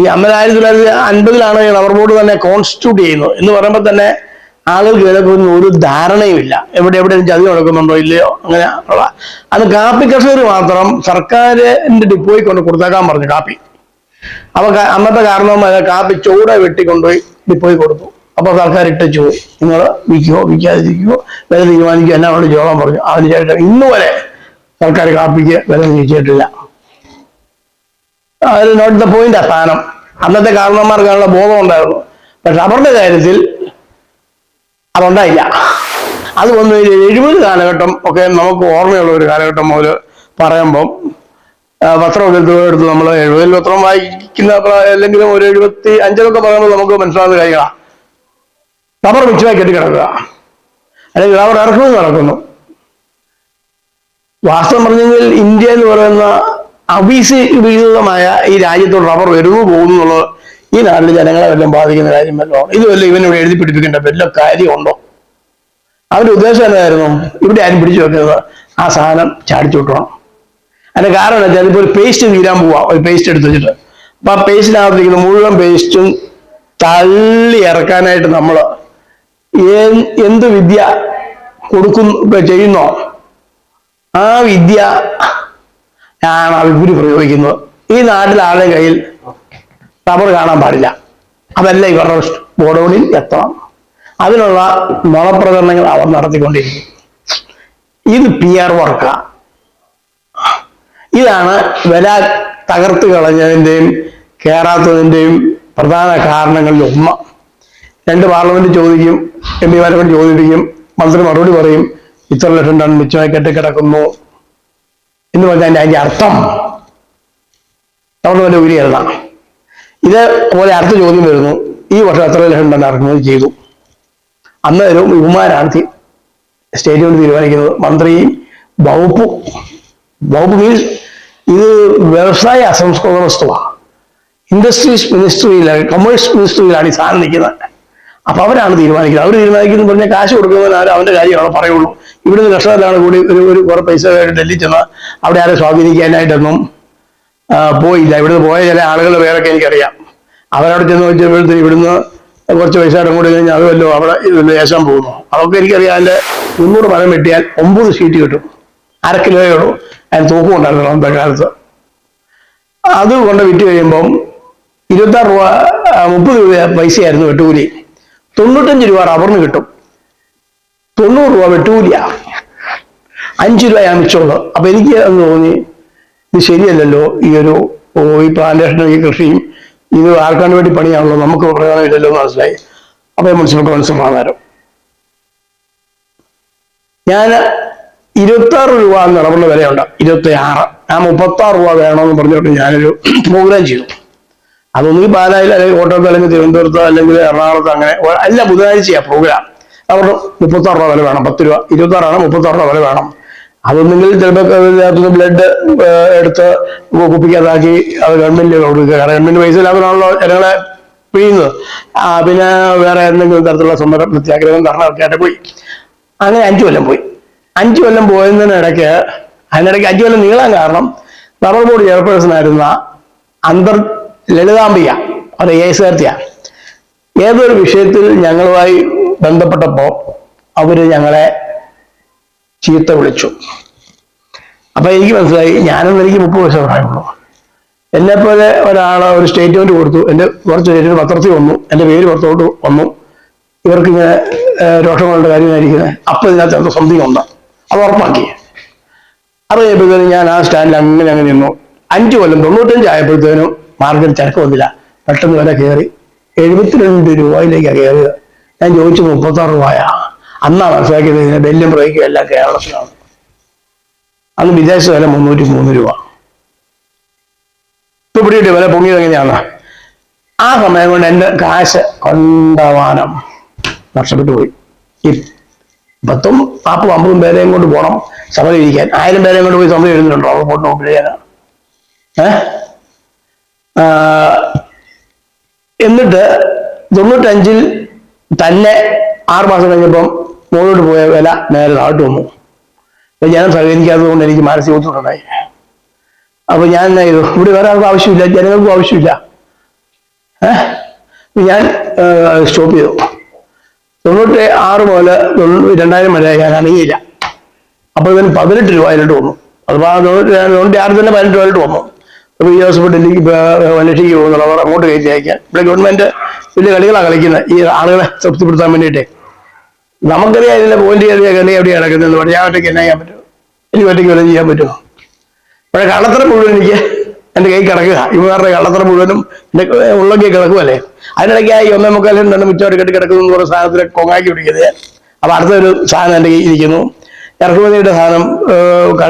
ഈ അമ്മ ആയിരത്തി തൊള്ളായിരത്തി അൻപതിലാണ് റബ്ബർ ബോർഡ് തന്നെ കോൺസ്റ്റിറ്റ്യൂട്ട് ചെയ്യുന്നത്. എന്ന് പറയുമ്പോൾ തന്നെ ആളുകൾക്ക് ഇതിനെക്കുറിച്ച് ഒരു ധാരണയുമില്ല. എവിടെ എവിടെ ചതി നടക്കുന്നുണ്ടോ ഇല്ലയോ അങ്ങനെ ഉള്ള. അത് കാപ്പി കർഷകർ മാത്രം സർക്കാരിന്റെ ഡിപ്പോയിൽ കൊണ്ട് കൊടുത്തേക്കാൻ പറഞ്ഞു കാപ്പി. അപ്പൊ അന്നത്തെ കാരണം കാപ്പി ചൂട വെട്ടിക്കൊണ്ടുപോയി ഡിപ്പോയിൽ കൊടുത്തു. അപ്പൊ സർക്കാർ ഇട്ടച്ചു പോയി. നിങ്ങൾ വിൽക്കുവോ വിൽക്കാതിരിക്കുവോ വില തീരുമാനിക്കുക എന്നാ അവിടെ ചോളം പറഞ്ഞു. അതിനുശേഷം ശേഷം ഇന്നുവരെ സർക്കാർ കാപ്പിക്ക് വില നിശ്ചയിച്ചിട്ടില്ല. നോട്ട് ദ പോയിന്റ് ആ സ്ഥാനം. അന്നത്തെ കാരണവന്മാർക്കാനുള്ള ബോധം ഉണ്ടായിരുന്നു പക്ഷെ റബ്ബറിന്റെ കാര്യത്തിൽ അതുണ്ടായില്ല. അത് വന്നു കഴിഞ്ഞാൽ എഴുപത് കാലഘട്ടം ഒക്കെ നമുക്ക് ഓർമ്മയുള്ള ഒരു കാലഘട്ടം മുതൽ പറയുമ്പം പത്രമൊക്കെ എടുത്ത് നമ്മൾ എഴുപതിൽ പത്രം വായിക്കുന്ന അല്ലെങ്കിലും ഒരു എഴുപത്തി അഞ്ചിലൊക്കെ പറയുമ്പോൾ നമുക്ക് മനസ്സിലാവുന്ന കാര്യങ്ങളാണ് റബ്ബർ മിച്ചമായി കെട്ടിക്കിടക്കുക. അല്ലെങ്കിൽ റബ്ബർ ഇറക്കുന്നത് നടക്കുന്നു. വാസ്തവം പറഞ്ഞെങ്കിൽ ഇന്ത്യ എന്ന് പറയുന്ന അവിസീകൃതമായ ഈ രാജ്യത്തോട് റബ്ബർ വരുന്നു പോകുന്നു എന്നുള്ളത് ഈ നാട്ടിലെ ജനങ്ങളെ വല്ലതും ബാധിക്കുന്ന കാര്യം വല്ലതും ഇത് വല്ല ഇവനിവിടെ എഴുതി പിടിപ്പിക്കേണ്ട വല്ല കാര്യമുണ്ടോ? അവരുടെ ഉദ്ദേശം എന്തായിരുന്നു? ഇവിടെ ആരും പിടിച്ചു വെക്കുന്നത് ആ സാധനം ചാടിച്ചുവിട്ടണം അതിന്റെ കാരണം വെച്ചാൽ ഇപ്പോൾ ഒരു പേസ്റ്റ് തീരാൻ പോവാ. ഒരു പേസ്റ്റ് എടുത്ത് വെച്ചിട്ട്. അപ്പൊ ആ പേസ്റ്റിനകത്തിരിക്കുന്ന മുഴുവൻ പേസ്റ്റും തള്ളി ഇറക്കാനായിട്ട് നമ്മൾ എന്ത് വിദ്യ കൊടുക്കുന്നു ചെയ്യുന്നോ? ആ വിദ്യ ആണ് ആ വിപുലി പ്രയോഗിക്കുന്നത് ഈ നാട്ടിൽ ആളുടെ കയ്യിൽ റബ്ബർ കാണാൻ പാടില്ല. അതല്ല ഇവരുടെ ബോഡോണിൽ എത്തണം. അതിനുള്ള നുണപ്രകടനങ്ങൾ അവർ നടത്തിക്കൊണ്ടിരിക്കും ഇത് പി ആർ വർക്കാണ് ഇതാണ് വില തകർത്ത് കളഞ്ഞതിന്റെയും കയറാത്തതിന്റെയും പ്രധാന കാരണങ്ങളിൽ ഒന്ന്. രണ്ട് പാർലമെന്റ് ചോദിക്കും എം പിമാരെ കൊണ്ട് ചോദിപ്പിക്കും മന്ത്രി മറുപടി പറയും ഇത്ര ലക്ഷം ടൺ മിച്ചമായി കെട്ടിക്കിടക്കുന്നു. എന്ന് പറഞ്ഞാൽ അതിന്റെ അതിന്റെ അർത്ഥം. നമ്മുടെ പോലെ ഉരിയല്ല ഇതേപോലെ അടുത്ത ചോദ്യം വരുന്നു. ഈ വർഷം എത്ര ലക്ഷം ടൺ ഇറക്കുമതി ചെയ്തു. അന്നേരം ഇവന്മാരാണ് തി- സ്റ്റേറ്റ് കൊണ്ട് തീരുമാനിക്കുന്നത്. മന്ത്രിയും വകുപ്പ് വകുപ്പ് മീൻസ് ഇത് വ്യവസായ അസംസ്കൃത വസ്തുവാണ് ഇൻഡസ്ട്രീസ് മിനിസ്ട്രിയിലാണ് കൊമേഴ്സ് മിനിസ്ട്രിയിലാണ് ഈ സാധനം നിൽക്കുന്നത്. അപ്പൊ അവരാണ് തീരുമാനിക്കുന്നത്. അവർ തീരുമാനിക്കുന്നത് പറഞ്ഞാൽ കാശ് കൊടുക്കുന്നവൻ ആരും അവന്റെ കാര്യമാണ് പറയുള്ളൂ. ഇവിടുന്ന് കഷ്ടത്തിലാണ് കൂടി ഒരു ഒരു കുറെ പൈസ ഡൽഹി ചെന്ന് അവിടെ ആരെ സ്വാധീനിക്കാനായിട്ടൊന്നും പോയില്ല. ഇവിടുന്ന് പോയ ചില ആളുകളുടെ പേരൊക്കെ എനിക്കറിയാം. അവരവിടെ ചെന്ന് വെച്ചപ്പോഴത്തേക്ക് ഇവിടുന്ന് കുറച്ച് പൈസ കൂടി കഴിഞ്ഞാൽ അത് വല്ലോ അവിടെ ഏശാൻ പോകുന്നു. അതൊക്കെ എനിക്കറിയാം. അതിന്റെ മുന്നൂറ് മരം വെട്ടിയാൽ ഒമ്പത് സീറ്റ് കിട്ടും. അര കിലോയേ ഉള്ളൂ. അതിന് തൂക്കം ഉണ്ടായിരുന്നു അന്നത്തെ കാലത്ത്. അത് കൊണ്ട് വിറ്റ് കഴിയുമ്പം ഇരുപത്താറ് രൂപ മുപ്പത് രൂപ പൈസയായിരുന്നു വെട്ടുകൂലി. തൊണ്ണൂറ്റഞ്ച് രൂപ റബറിന് കിട്ടും. തൊണ്ണൂറ് രൂപ വെട്ടൂല. അഞ്ച് രൂപ ഞാൻ മിച്ചമുള്ളൂ അപ്പൊ എനിക്ക് അന്ന് തോന്നി ഇത് ശരിയല്ലല്ലോ ഈ ഒരു ഈ പ്ലാന്റേഷനും ഈ കൃഷിയും ഇത് ആർക്കാണ് വേണ്ടി പണിയാണല്ലോ നമുക്ക് പ്രയോജനമില്ലല്ലോ മനസ്സിലായി. അപ്പൊ മുനിസിപ്പൽ കൗൺസിൽ മാറാരം ഞാൻ ഇരുപത്തി ആറ് രൂപ എന്ന് റബ്ബറിന് വിലയുണ്ട്. ഇരുപത്തി ആറ് ഞാൻ മുപ്പത്തി ആറ് രൂപ വേണമെന്ന് പറഞ്ഞിട്ട് ഞാനൊരു പ്രോഗ്രാം ചെയ്തു. അതൊന്നുകിൽ പാലായിൽ അല്ലെങ്കിൽ കോട്ടയത്ത് അല്ലെങ്കിൽ തിരുവനന്തപുരത്ത് അല്ലെങ്കിൽ എറണാകുളത്ത് അങ്ങനെ അല്ല ബുധനാഴ്ചയാ പ്രോഗ്രാം അവരുടെ മുപ്പത്താറ് രൂപ വരെ വേണം പത്ത് രൂപ. ഇരുപത്തി ആറാണ് മുപ്പത്തി രൂപ വരെ വേണം. അതൊന്നെങ്കിൽ ചിലപ്പോൾ ബ്ലഡ് എടുത്ത് കുപ്പിക്കകത്താക്കി അത് ഗവൺമെന്റിൽ കൊടുക്കുക. ഗവൺമെന്റ് പൈസ ലാഭമാണല്ലോ ജനങ്ങളെ പിഴിയുന്നത്. പിന്നെ വേറെ എന്തെങ്കിലും തരത്തിലുള്ള സമരം സത്യാഗ്രഹം ധർണയൊക്കെ ആയിട്ട് പോയി. അങ്ങനെ അഞ്ചു കൊല്ലം പോയി. അഞ്ചു കൊല്ലം പോയതിനിടയ്ക്ക് അതിനിടയ്ക്ക് അഞ്ചു കൊല്ലം നീളാൻ കാരണം റബ്ബർ ബോർഡ് ചെയർപേഴ്സൺ ആയിരുന്ന അന്തർ ലളിതാംബിക. അവരെ കാർത്തിയാണ് ഏതൊരു വിഷയത്തിൽ ഞങ്ങളുമായി ബന്ധപ്പെട്ടപ്പോൾ അവർ ഞങ്ങളെ ചീത്ത വിളിച്ചു. അപ്പൊ എനിക്ക് മനസ്സിലായി ഞാനെന്ന് എനിക്ക് മുപ്പത് വയസ്സ് പ്രായമുള്ളൂ. എന്നെ പോലെ ഒരാൾ ഒരു സ്റ്റേറ്റ്മെന്റ് കൊടുത്തു. എന്റെ കുറച്ച് സ്റ്റേറ്റ്മെന്റ് പത്രത്തിൽ വന്നു. എന്റെ പേര് പുറത്തോട്ട് വന്നു. ഇവർക്ക് ഇങ്ങനെ രോഷങ്ങളുടെ കാര്യമായിരിക്കുന്നത് അപ്പൊ ഇതിനകത്ത് എന്തോ സംതിങ് ഉണ്ട്. അത് ഉറപ്പാക്കി. അത് കഴിയുമ്പോഴത്തേനും ഞാൻ ആ സ്റ്റാൻഡിൽ അങ്ങനെ അങ്ങ് നിന്നു. അഞ്ചു കൊല്ലം തൊണ്ണൂറ്റഞ്ച് ആയപ്പോഴത്തേനും മാർക്കറ്റ് ചരക്ക് വന്നില്ല. പെട്ടെന്ന് വില കയറി എഴുപത്തിരണ്ട് രൂപയിലേക്കാണ് കയറിയത് ഞാൻ ചോദിച്ചു മുപ്പത്താറ് രൂപയാ. അന്നാ മനസ്സിലാക്കിയത് ബെല്ലും ബ്രേക്കും എല്ലാം കേരളത്തിലാണ്. അന്ന് വിദേശ വില മുന്നൂറ്റി മൂന്ന് രൂപ. ഇപ്പൊ പിടിയിട്ട് വില പൊങ്ങിയത് എങ്ങനെയാണ്? ആ സമയം കൊണ്ട് എന്റെ കാശ് കൊണ്ടവാനം നഷ്ടപ്പെട്ടു പോയി. ഈ പത്തും നാൽപ്പതും അമ്പതും പേരെയും കൊണ്ട് പോകണം സമരം ഇരിക്കാൻ ആയിരം പേരെയും കൊണ്ട് പോയി സമരം എഴുതുന്നുണ്ടോ? അവർ കൊണ്ട് നോക്കിയാണ് ഏഹ് എന്നിട്ട് തൊണ്ണൂറ്റഞ്ചിൽ തന്നെ ആറ് മാസം കഴിഞ്ഞപ്പം മുകളിലോട്ട് പോയ വില നേരെ താഴ്ത്തു വന്നു. അപ്പൊ ഞാൻ സഹകരിക്കാത്തത് കൊണ്ട് എനിക്ക് മാനസിക ബുദ്ധിമുട്ടുണ്ടായി. അപ്പൊ ഞാൻ എന്നാ ചെയ്തു? ഇവിടെ വേറെ ആർക്കും ആവശ്യമില്ല ജനങ്ങൾക്കും ആവശ്യമില്ല. ഏഹ് ഞാൻ സ്റ്റോപ്പ് ചെയ്തു. തൊണ്ണൂറ്റി ആറ് മുതൽ രണ്ടായിരം വരെ ഞാൻ അണങ്ങിയില്ല അപ്പൊ ഇവൻ പതിനെട്ട് രൂപ അതിലോട്ട് വന്നു. അഥവാ തൊണ്ണൂറ്റി ആറ് തന്നെ പതിനെട്ട് രൂപ വന്നു. അപ്പൊ ഈ ദിവസം ഡൽഹിക്ക് മനുഷ്യക്ക് പോകുന്നുള്ളവർ അങ്ങോട്ട് കയറ്റി അയക്കാൻ. ഇവിടെ ഗവൺമെന്റ് വലിയ കളികളാണ് കളിക്കുന്നത്. ഈ ആളുകളെ തൃപ്തിപ്പെടുത്താൻ വേണ്ടിയിട്ട്. നമുക്കറിയാം ഇതിന്റെ പോയിന്റ് കയറിയ കളി എവിടെ നടക്കുന്നത് പറഞ്ഞാൽ ഞാൻ ഒറ്റയ്ക്ക് എന്നാ ചെയ്യാൻ പറ്റും? എനിക്ക് ഒറ്റയ്ക്ക് വല്ലതും ചെയ്യാൻ പറ്റുമോ? ഇവിടെ കള്ളത്തരം മുഴുവൻ എനിക്ക് എന്റെ കൈ കിടക്കുക. ഇവരുടെ കള്ളത്തരം മുഴുവനും എന്റെ ഉള്ളൊക്കെ കിടക്കുമല്ലേ അതിനിടയ്ക്ക് ഈ ഒന്നേ മുക്കാലും രണ്ട് മിച്ചോട്ട് കെട്ടി കിടക്കുന്നു എന്ന് പറഞ്ഞ സാധനത്തിനെ കൊങ്ങാക്കി പിടിക്കുന്നത്. അപ്പൊ അടുത്തൊരു സാധനം എന്റെ കയ്യിൽ ഇരിക്കുന്നു. ഇറക്കുമതിയുടെ സാധനം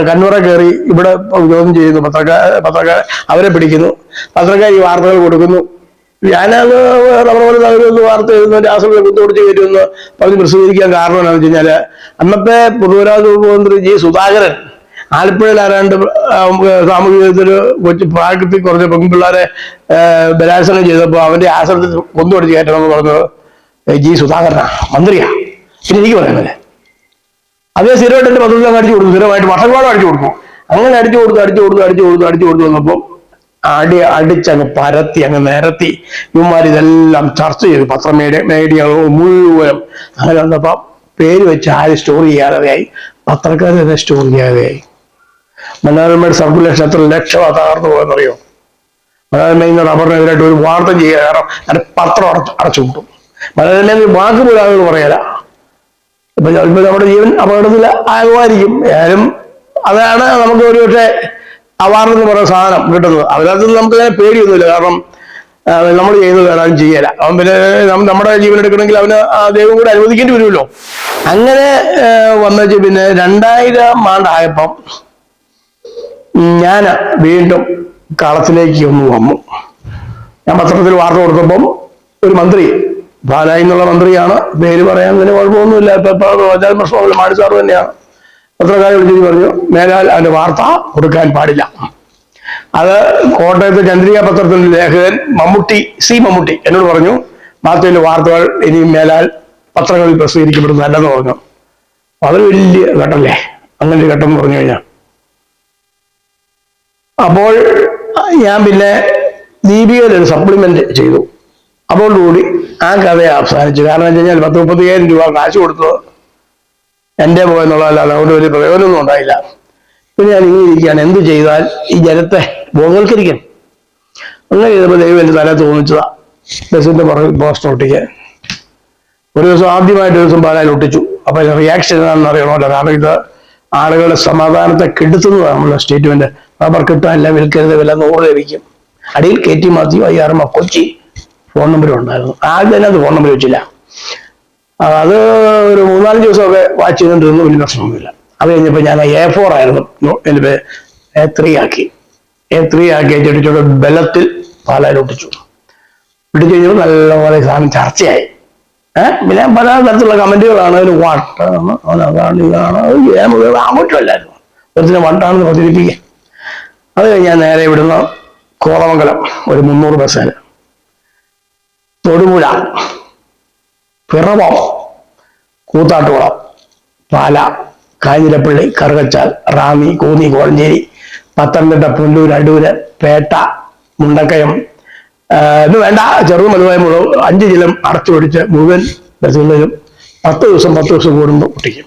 കണ്ണൂറെ കയറി ഇവിടെ ചോദ്യം ചെയ്യുന്നു. പത്രക്കാർ പത്രക്കാർ അവരെ പിടിക്കുന്നു. പത്രക്കാർ ഈ വാർത്തകൾ കൊടുക്കുന്നു. ഞാനത് റബ്ബർ പോലെ തകരുമെന്ന് വാർത്ത എഴുതുന്ന. രാഷ്ട്രീയ കുത്തുപിടിച്ച് കയറ്റുമെന്ന് പറഞ്ഞ് പ്രസിദ്ധീകരിക്കാൻ കാരണം എന്താണെന്ന് വെച്ച് കഴിഞ്ഞാൽ അന്നത്തെ പൊതുവരാജ് മുഖ്യമന്ത്രി ജി സുധാകരൻ ആലപ്പുഴയിൽ ആരാണ്ട് സാമൂഹ്യ ജീവിതത്തിൽ കൊച്ചു പ്രാകൃതി കുറച്ച് പെൺപിള്ളേരെ ബലാത്സംഗം ചെയ്തപ്പോൾ അവന്റെ ആശ്രമത്തിൽ കയറ്റണം കയറ്റണമെന്ന് പറഞ്ഞത് ജി സുധാകരനാണ് മന്ത്രിയാണ് പിന്നെ എനിക്ക് പറയുന്നില്ലേ അതേ സ്ഥിരമായിട്ട് എന്റെ പദ്ധതി അടിച്ചു കൊടുക്കും സ്ഥിരമായിട്ട് വർഷങ്ങളോളം അടിച്ചു കൊടുക്കും. അങ്ങനെ അടിച്ചു കൊടുത്തു അടിച്ചു കൊടുത്തു അടിച്ചു കൊടുത്തു അടിച്ചു കൊടുത്തു വന്നപ്പോൾ അടി അടിച്ചങ്ങ് പരത്തി അങ്ങ് നിരത്തി. ഇവന്മാർ ഇതെല്ലാം ചർച്ച ചെയ്തു പത്രമീഡിയ മീഡിയകൾ മുഴുവനും. അങ്ങനെ വന്നപ്പോൾ പേര് വെച്ച് ആരും സ്റ്റോർ ചെയ്യാതെയായി പത്രക്കാർ തന്നെ സ്റ്റോർ ചെയ്യാതെയായി മനോരമയുടെ സർക്കുലേഷൻ എത്ര ലക്ഷം തകർന്നു പോയെന്നറിയോ? മനോരമയിൽ നിന്ന് റബ്ബറിനെതിരായിട്ട് ഒരു വാർത്ത ചെയ്യുക കാരണം പത്രം അടച്ചു അടച്ചു കൂട്ടും നിന്ന് വാക്ക് പോലും ആളുകൾ പറയല ഇപ്പൊ ചിലപ്പോൾ നമ്മുടെ ജീവൻ അപകടത്തിൽ ആകുമായിരിക്കും. ഏതായാലും അതാണ് നമുക്ക് ഒരു പക്ഷേ അവാർഡ് എന്ന് പറയുന്ന സാധനം കിട്ടുന്നത്. അതിനകത്ത് നമുക്ക് അങ്ങനെ പേടിയൊന്നുമില്ല. കാരണം നമ്മൾ ചെയ്യുന്നത് വേണം ചെയ്യല. അവൻ പിന്നെ നമ്മുടെ ജീവൻ എടുക്കണമെങ്കിൽ അവന് ദൈവം കൂടെ അനുവദിക്കേണ്ടി വരുമല്ലോ. അങ്ങനെ വന്നു പിന്നെ രണ്ടായിരം ആണ്ടായപ്പം ഞാൻ വീണ്ടും കളത്തിലേക്ക് ഒന്ന് വന്നു. ഞാൻ പത്രത്തിൽ വാർത്ത കൊടുത്തപ്പം ഒരു മന്ത്രി പാലായി എന്നുള്ള മന്ത്രിയാണ്. പേര് പറയാൻ തന്നെ കുഴപ്പമൊന്നുമില്ല. ഇപ്പൊ പ്രശ്നമല്ല മാണി സാറ് തന്നെയാണ്. പത്രക്കാരെ വിളിച്ചു പറഞ്ഞു മേലാൽ അതിന്റെ വാർത്ത കൊടുക്കാൻ പാടില്ല. അത് കോട്ടയത്ത് ചന്ദ്രിക പത്രത്തിന്റെ ലേഖകൻ മമ്മൂട്ടി സി മമ്മൂട്ടി എന്നോട് പറഞ്ഞു വാർത്തയിലെ വാർത്തകൾ ഇനി മേലാൽ പത്രങ്ങളിൽ പ്രസിദ്ധീകരിക്കപ്പെടുന്നതല്ലെന്ന് പറഞ്ഞു. വളരെ വലിയ ഘട്ടമല്ലേ? അങ്ങനെ ഒരു ഘട്ടം പറഞ്ഞു കഴിഞ്ഞാൽ. അപ്പോൾ ഞാൻ പിന്നെ ദീപികയിൽ ഒരു സപ്ലിമെന്റ് ചെയ്തു. അതോടുകൂടി ആ കഥ അവസാനിച്ചു. കാരണം വെച്ച് കഴിഞ്ഞാൽ പത്ത് മുപ്പത്തിയായിരം രൂപ കാശ് കൊടുത്തത് എന്റെ പോയെന്നുള്ളതല്ലാതെ അതുകൊണ്ട് വലിയ പ്രയോജനമൊന്നും ഉണ്ടായില്ല. പിന്നെ ഞാൻ ഇങ്ങനെ ഇരിക്കുകയാണ്. എന്ത് ചെയ്താൽ ഈ ജനത്തെ ബോധവൽക്കരിക്കാൻ? അങ്ങനെ ചെയ്തപ്പോൾ ദൈവം എന്റെ തല തോന്നിച്ചതാ. ബസ്സിന്റെ പുറകിൽ പോസ്റ്റർ ഒട്ടിക്കാൻ. ഒരു ദിവസം ആദ്യമായിട്ട് ഒരു ദിവസം പാലായിൽ ഒട്ടിച്ചു. അപ്പൊ റിയാക്ഷൻ എന്താണെന്ന് അറിയണമല്ലോ കാരണം ഇത് ആളുകളുടെ സമാധാനത്തെ കെടുത്തുന്നതാണ് നമ്മുടെ സ്റ്റേറ്റ്മെന്റ് റബ്ബർ കിട്ടാനില്ല വിൽക്കരുത് വില നൂറ് ലഭിക്കും. അടിയിൽ K T Mathew? I R Kochi. Phone നമ്പരും ഉണ്ടായിരുന്നു. ആദ്യം തന്നെ അത് ഫോൺ നമ്പർ വെച്ചില്ല. അത് ഒരു മൂന്നാലഞ്ച് ദിവസമൊക്കെ വാച്ച് ചെയ്തുകൊണ്ടിരുന്നു വലിയ പ്രശ്നമൊന്നുമില്ല. അത് കഴിഞ്ഞപ്പോൾ ഞാൻ എ ഫോർ ആയിരുന്നു. എന്റെ എ ത്രീ ആക്കി. എ ത്രീ ആക്കി ചെടിച്ചോടെ ബലത്തിൽ പാലായിൽ ഒട്ടിച്ചു. ഒട്ടിച്ചു കഴിഞ്ഞപ്പോൾ നല്ലപോലെ സാധനം ചർച്ചയായി. ഏഹ് പിന്നെ പല തരത്തിലുള്ള കമന്റുകളാണ് അതിന് വട്ടാണ് അതാണ് ഇതാണ്. ആഘോഷമല്ലായിരുന്നു ഒരുത്തിന് വട്ടാണെന്ന് പ്രചരിപ്പിക്കുക. അത് കഴിഞ്ഞാൽ നേരെ ഇവിടുന്ന് കോതമംഗലം ഒരു മുന്നൂറ് ബസ്സിന് തൊടുപുഴ. പിറവം. കൂത്താട്ടുകുളം. പാല. കാഞ്ഞിരപ്പള്ളി കറുകച്ചാൽ റാന്നി കൂന്നി കോഴഞ്ചേരി പത്തനംതിട്ട പുല്ലൂർ അടൂര് പേട്ട മുണ്ടക്കയം. ഇന്ന് വേണ്ട. ചെറുതും വലുതായ മുഴുവൻ അഞ്ച് ജില്ലം അടച്ചു പിടിച്ച് മുഴുവൻ ബസ്സുകളിലും പത്ത് ദിവസം പത്ത് ദിവസം കൂടുമ്പോൾ പൊട്ടിക്കും.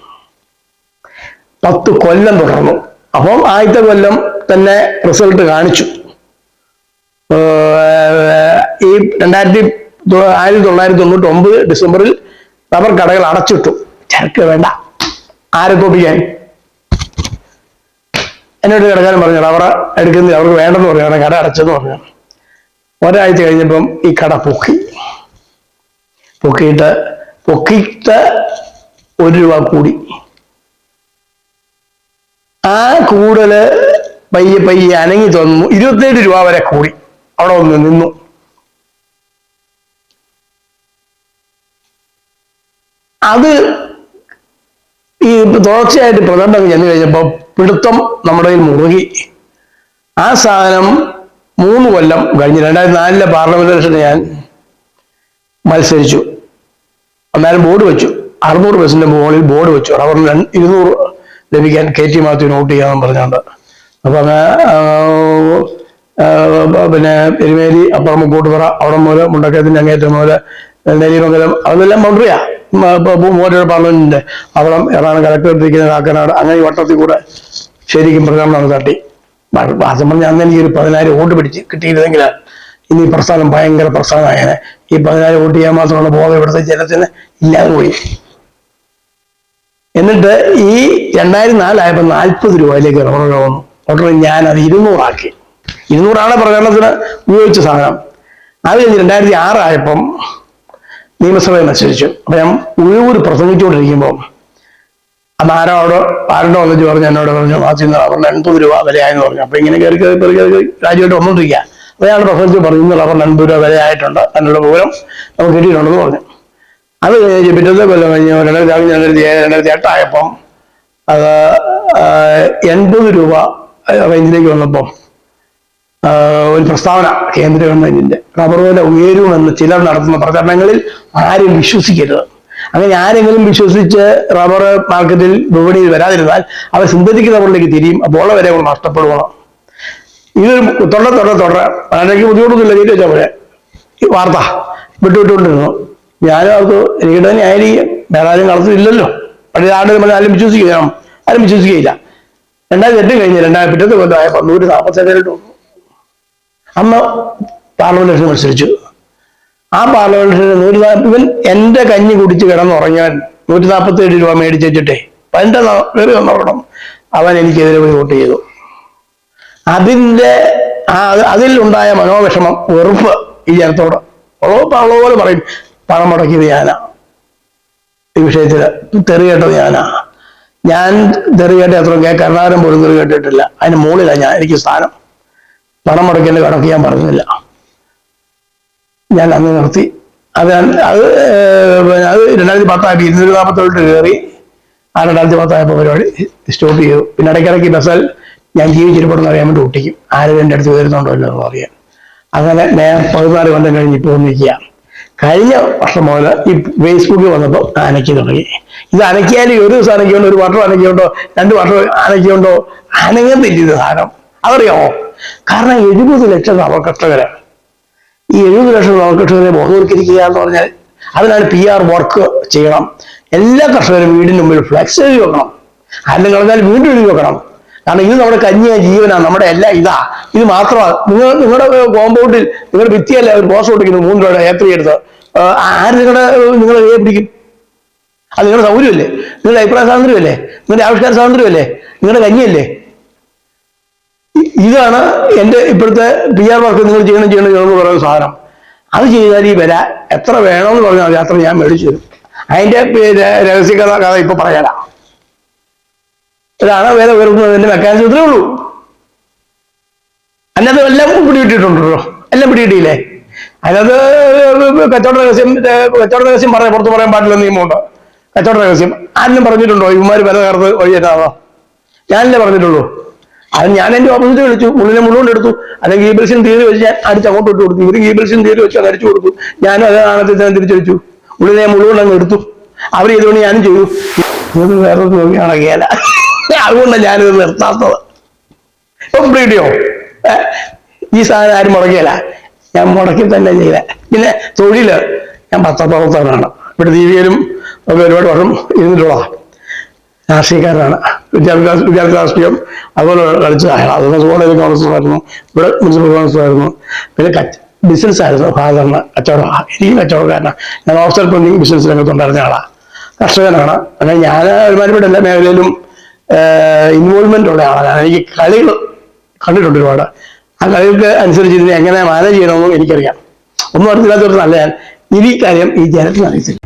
പത്ത് കൊല്ലം തുടർന്നു. അപ്പം ആദ്യത്തെ കൊല്ലം തന്നെ റിസൾട്ട് കാണിച്ചു. ഈ രണ്ടായിരത്തി ആയിരത്തി തൊള്ളായിരത്തി തൊണ്ണൂറ്റി ഒമ്പത് ഡിസംബറിൽ റബ്ബർ കടകൾ അടച്ചിട്ടു. ചരക്ക് വേണ്ട. ആരെ തോപ്പിക്കാൻ? എന്നോട് കിടക്കാനും പറഞ്ഞു റബ്ബർ എടുക്കുന്നില്ല. അവർക്ക് വേണ്ടെന്ന് പറഞ്ഞു. കട അടച്ചെന്ന് പറഞ്ഞു. ഒരാഴ്ച കഴിഞ്ഞപ്പം ഈ കട പൊക്കി. പൊക്കിയിട്ട് പൊക്കിയിട്ട് ഒരു രൂപ കൂടി. ആ കൂടുതൽ പയ്യെ പയ്യെ അനങ്ങി തന്നു. ഇരുപത്തേഴ് രൂപ വരെ കൂടി. അവിടെ ഒന്ന് നിന്നു. അത് ഈ തുടർച്ചയായിട്ട് പ്രചരണം ചെന്ന് കഴിഞ്ഞപ്പോൾ പിടുത്തം നമ്മുടെ കയ്യിൽ മുറുകി. ആ സാധനം മൂന്ന് കൊല്ലം കഴിഞ്ഞ് രണ്ടായിരത്തി നാലിലെ പാർലമെന്റ് ഇലക്ഷന് ഞാൻ മത്സരിച്ചു. അന്നേരം ബോർഡ് വെച്ചു. അറുന്നൂറ് ബസ്സിന്റെ മുകളിൽ ബോർഡ് വെച്ചു. റബ്ബറിന് ഇരുന്നൂറ് ലഭിക്കാൻ കെ ടി മാത്യു നോട്ട് ചെയ്യാമെന്ന് പറഞ്ഞുകൊണ്ട് അപ്പൊ പിന്നെ എരുമേലി അപ്പുറം മുക്കൂട്ടുപുറ അവിടെ മുതൽ മുണ്ടക്കയത്തിന്റെ അങ്ങേറ്റം മുതൽ നെല്ലിമംഗലം അതെല്ലാം ബൗണ്ടറിയാ മോറ്റർ പാർലമെന്റിന്റെ അവിടെ എറണാകുളം കലക്ടർ ഇരിക്കുന്ന കാക്കനാട്. അങ്ങനെ വട്ടത്തിൽ കൂടെ ശരിക്കും പ്രചാരണം തട്ടി വാസം പറഞ്ഞ അന്ന് എനിക്ക് ഒരു പതിനായിരം വോട്ട് പിടിച്ച് കിട്ടിയിരുന്നെങ്കിൽ ഇനി പ്രസ്ഥാനം ഭയങ്കര പ്രസ്ഥാനമായേനെ. ഈ പതിനായിരം വോട്ട് ചെയ്യാൻ മാത്രമുള്ള ബോധം ഇവിടുത്തെ ജനത്തിന് ഇല്ലാതെ പോയി. എന്നിട്ട് ഈ രണ്ടായിരത്തി നാലായപ്പോൾ നാൽപ്പത് രൂപയിലേക്ക് റബ്ബർ വന്നു. ഉടനെ ഞാൻ അത് ഇരുന്നൂറാക്കി. ഇരുന്നൂറാണ് പ്രചരണത്തിന് ഉപയോഗിച്ച സാധനം. അത് കഴിഞ്ഞ് രണ്ടായിരത്തി ആറായപ്പം നിയമസഭയിൽ മത്സരിച്ചു. അപ്പൊ ഞാൻ ഉഴവൂർ പ്രസംഗിച്ചുകൊണ്ടിരിക്കുമ്പോൾ അന്ന് ആരോട് ആരുടെ വന്നിട്ട് പറഞ്ഞു എന്നോട് പറഞ്ഞു മാസിൽ റബ്ബറിന് എൺപത് രൂപ വിലയായെന്ന് പറഞ്ഞു. അപ്പൊ ഇങ്ങനെ കയറി കയറി കയറി കയറി രാജ്യമായിട്ട് വന്നോണ്ടിരിക്കുക അപ്പൊ ഞാൻ പ്രസംഗിച്ച് പറഞ്ഞു ഇന്ന് റബ്ബറിന് എൺപത് രൂപ വിലയായിട്ടുണ്ട്. അതിനുള്ള വിവരം നമുക്ക് കിട്ടിയിട്ടുണ്ടെന്ന് പറഞ്ഞു. അത് കഴിഞ്ഞ് പിറ്റത്തെ കൊല്ലം കഴിഞ്ഞ് രണ്ടായിരത്തി ആറ് രണ്ടായിരത്തി ഏഴ് രണ്ടായിരത്തി എട്ടായപ്പം അത് എൺപത് രൂപ റേഞ്ചിലേക്ക് വന്നപ്പം ഒരു പ്രസ്താവന കേന്ദ്ര ഗവൺമെന്റിന്റെ റബ്ബർ വില ഉയരുമെന്ന് ചിലർ നടത്തുന്ന പ്രചരണങ്ങളിൽ ആരും വിശ്വസിക്കരുത്. അങ്ങനെ ആരെങ്കിലും വിശ്വസിച്ച് റബ്ബർ മാർക്കറ്റിൽ വിപണിയിൽ വരാതിരുന്നാൽ അവർ സിന്തറ്റിക് റബ്ബറിലേക്ക് തിരിയും അപ്പോൾ ഉള്ള വില നഷ്ടപ്പെടുവണം. ഇത് തൊണ്ട തൊണ്ട തൊണ്ട അതിനൊക്കെ ബുദ്ധിമുട്ടൊന്നുമില്ല കേട്ട് വെച്ചാൽ പോലെ ഈ വാർത്ത വിട്ടുവിട്ടുകൊണ്ടിരുന്നു. ഞാനും അവർക്ക് എനിക്ക് തന്നെ ആയിരിക്കും. വേറെ ആരും കളത്തിലില്ലല്ലോ പഴയ ആട് നമ്മൾ ആരും വിശ്വസിക്കുകയാണ് ആരും വിശ്വസിക്കുകയില്ല. രണ്ടായിരത്തി എട്ട് കഴിഞ്ഞ് രണ്ടായിരത്തി പിറ്റത്തെ കൊല്ലം ആയപ്പോൾ നൂറ്റി നാൽപ്പത്തേഴിലോട്ട് വന്നു അന്ന് പാർലമെന്റ് ഇലക്ഷൻ മത്സരിച്ചു. ആ പാർലമെന്റ് ഇലക്ഷന് നൂറ്റി നാൽപ്പത് എന്റെ കഞ്ഞി കുടിച്ച് കിടന്നുറങ്ങാൻ നൂറ്റി നാൽപ്പത്തി ഏഴ് രൂപ മേടിച്ച് വെച്ചിട്ടേ വേറെ എന്റെ കയറി വന്നോളണം. അവൻ എനിക്കെതിരെ പോയി വോട്ട് ചെയ്തു. അതിന്റെ ആ അതിൽ ഉണ്ടായ മനോവിഷമം വെറുപ്പ് ഈ ജനത്തോട്. ഉള്ളപ്പോൾ പോലെ പറയും പണം മുടക്കിയത് ഞാനാ. ഈ വിഷയത്തിൽ തെറി കേട്ടത് ഞാനാ. ഞാൻ തെറി കേട്ട അത്ര കേ പോലും തെറി കേട്ടിട്ടില്ല. അതിന് മുകളിലാണ് ഞാൻ എനിക്ക് സ്ഥാനം. പണം മുടക്കേണ്ട കണക്ക് ഞാൻ പറഞ്ഞില്ല ഞാൻ അന്ന് നിർത്തി. അത് അത് അത് രണ്ടായിരത്തി പത്തായപ്പോൾ ഇരുന്നൂറ്റി നാൽപ്പത്തോട്ട് കയറി ആ രണ്ടായിരത്തി പത്തായപ്പോൾ പരിപാടി സ്റ്റോപ്പ് ചെയ്തു. പിന്നെ ഇടയ്ക്കിടയ്ക്ക് ബസ്സാൽ ഞാൻ ജീവിച്ചിരിപ്പെടുന്ന അറിയാൻ വേണ്ടി ഒട്ടിക്കും. ആരും എന്റെ അടുത്ത് വരുന്നുണ്ടോ ഇല്ലോ അറിയാൻ. അങ്ങനെ ഞാൻ പതിനാല് കൊല്ലം കഴിഞ്ഞ് ഇപ്പോൾ നിൽക്കുക കഴിഞ്ഞ വർഷം മുതൽ ഈ ഫേസ്ബുക്കിൽ വന്നപ്പോൾ അനക്കി തുടങ്ങി. ഇത് അനക്കിയാൽ ഒരു ദിവസം അനക്കിയുണ്ടോ ഒരു വർഷം അനക്കിയുണ്ടോ രണ്ട് വർഷം അനക്കിയുണ്ടോ? അനങ്ങത്തില്ല ഇത് സാധനം. അതറിയാമോ കാരണം എഴുപത് ലക്ഷം നവകർഷകരാണ് ഈ എഴുപത് ലക്ഷം നവകർഷകരെ ബോധവൽക്കരിക്കുക എന്ന് പറഞ്ഞാൽ അതിനാണ് പി ആർ വർക്ക് ചെയ്യണം. എല്ലാ കർഷകരും വീടിന് മുമ്പിൽ ഫ്ലക്സ് എഴുതി വെക്കണം. ആരും കളഞ്ഞാൽ വീണ്ടും എഴുതി വെക്കണം. കാരണം ഇത് നമ്മുടെ കഞ്ഞിയ ജീവനാണ്. നമ്മുടെ എല്ലാ ഇതാ ഇത് മാത്രമാണ് നിങ്ങൾ നിങ്ങളുടെ കോമ്പൗണ്ടിൽ നിങ്ങളുടെ ഭിത്തിയല്ല ഒരു ബോസ് കൊടുക്കുന്നു മൂന്ന് രൂപയുടെ ഏത്രി എടുത്ത്? ആര് നിങ്ങളുടെ നിങ്ങളെ കൈ പിടിക്കും? അത് നിങ്ങളുടെ സൗകര്യമല്ലേ? നിങ്ങളുടെ അഭിപ്രായ സ്വാതന്ത്ര്യമല്ലേ? നിങ്ങളുടെ ആവിഷ്കാര സ്വാതന്ത്ര്യമല്ലേ? നിങ്ങളുടെ കഞ്ഞിയല്ലേ ഇതാണ് എന്റെ ഇപ്പോഴത്തെ പി ആർ വർക്ക് നിങ്ങൾ ചെയ്യണം ചെയ്യണം ചെയ്യണം എന്ന് പറയുന്ന സാധനം. അത് ചെയ്താൽ ഈ വില എത്ര വേണമെന്ന് പറഞ്ഞാൽ മതി അത്ര ഞാൻ മേടിച്ചു തരും. അതിന്റെ രഹസ്യകഥ രഹസ്യ കഥ ഇപ്പൊ പറയാനാ. ഇതാണ് വേറെ ഉയർത്തുന്നതിന്റെ മെക്കാനിസം ഇത്രേ ഉള്ളൂ. അല്ലാതെ എല്ലാം പിടികിട്ടിട്ടുണ്ടല്ലോ എല്ലാം പിടികിട്ടിയില്ലേ? അതിനകത്ത് കച്ചവട രഹസ്യം കച്ചവട രഹസ്യം പറയാൻ പുറത്ത് പറയാൻ പാടില്ല നിയമമുണ്ട്. കച്ചവട രഹസ്യം ആരും പറഞ്ഞിട്ടുണ്ടോ? ഇവന്മാര് വില കയറുന്നത് വഴി എന്നാണോ? ഞാനല്ലേ പറഞ്ഞിട്ടുള്ളൂ. അത് ഞാൻ എന്റെ ഓപ്പോസിറ്റ് വിളിച്ചു. ഉള്ളിനെ മുഴുവൻ എടുത്തു. അല്ലെങ്കിൽ ഗീബിൾസിൻ തീരെ വെച്ച് ഞാൻ അടിച്ച് അങ്ങോട്ട് ഇട്ട് കൊടുത്തു. ഇവർ ഗീബിൾസിൻ തീരെ വെച്ച് അത് അടിച്ചു കൊടുത്തു. ഞാനും അത് ആണത്തിൽ തന്നെ തിരിച്ചടിച്ചു. ഉള്ളിനെ മുഴുവൻ അങ്ങ് എടുത്തു. അവർ ചെയ്തുകൊണ്ട് ഞാനും ചെയ്തു. ഇത് വേറെ നോക്കിയാണ് കേല. അതുകൊണ്ടാണ് ഞാനിത് നിർത്താത്തത്. ഇപ്പം ഈ സാധനം ആരും മുടക്കിയല്ല. ഞാൻ മുടക്കി തന്നെ ചെയ്ത പിന്നെ തൊഴിൽ. ഞാൻ പത്രപ്രവർത്തകനാണ് ഇവിടെ ദീപികയിലും ഒക്കെ ഒരുപാട് വർഷം ഇരുന്നിട്ടുള്ളതാണ് രാഷ്ട്രീയക്കാരനാണ് വിദ്യാഭ്യാസ വിദ്യാർത്ഥി രാഷ്ട്രീയം അതുപോലെ കളിച്ച കോളേജ് കൗൺസിലറായിരുന്നു ഇവിടെ മുനിസിപ്പൽ കോൺഗ്രസ്സുമായിരുന്നു പിന്നെ ബിസിനസ് ആയിരുന്നു. ഫാദറിന് കച്ചവടം എനിക്കും കച്ചവടക്കാരനാണ് ഞാൻ ഓഫ്സർ പ്രിന്റിംഗ് ബിസിനസ് രംഗത്തുണ്ടായിരുന്ന ആളാണ് കർഷകനാണ്. അങ്ങനെ ഞാൻ ഒരുമാതിരിപ്പെട്ട എല്ലാ മേഖലയിലും ഇൻവോൾവ്മെന്റ് ഉള്ള ആളാണ്. എനിക്ക് കളികൾ കണ്ടിട്ടുണ്ട് ഒരുപാട്. ആ കളികൾക്ക് അനുസരിച്ച് ഇതിനെ എങ്ങനെ മാനേജ് ചെയ്യണമെന്നും എനിക്കറിയാം. ഒന്നും അറിഞ്ഞില്ലാത്തവർ നല്ല ഞാൻ ഈ കാര്യം ഈ ജനത്തിന് അറിയത്തില്ല.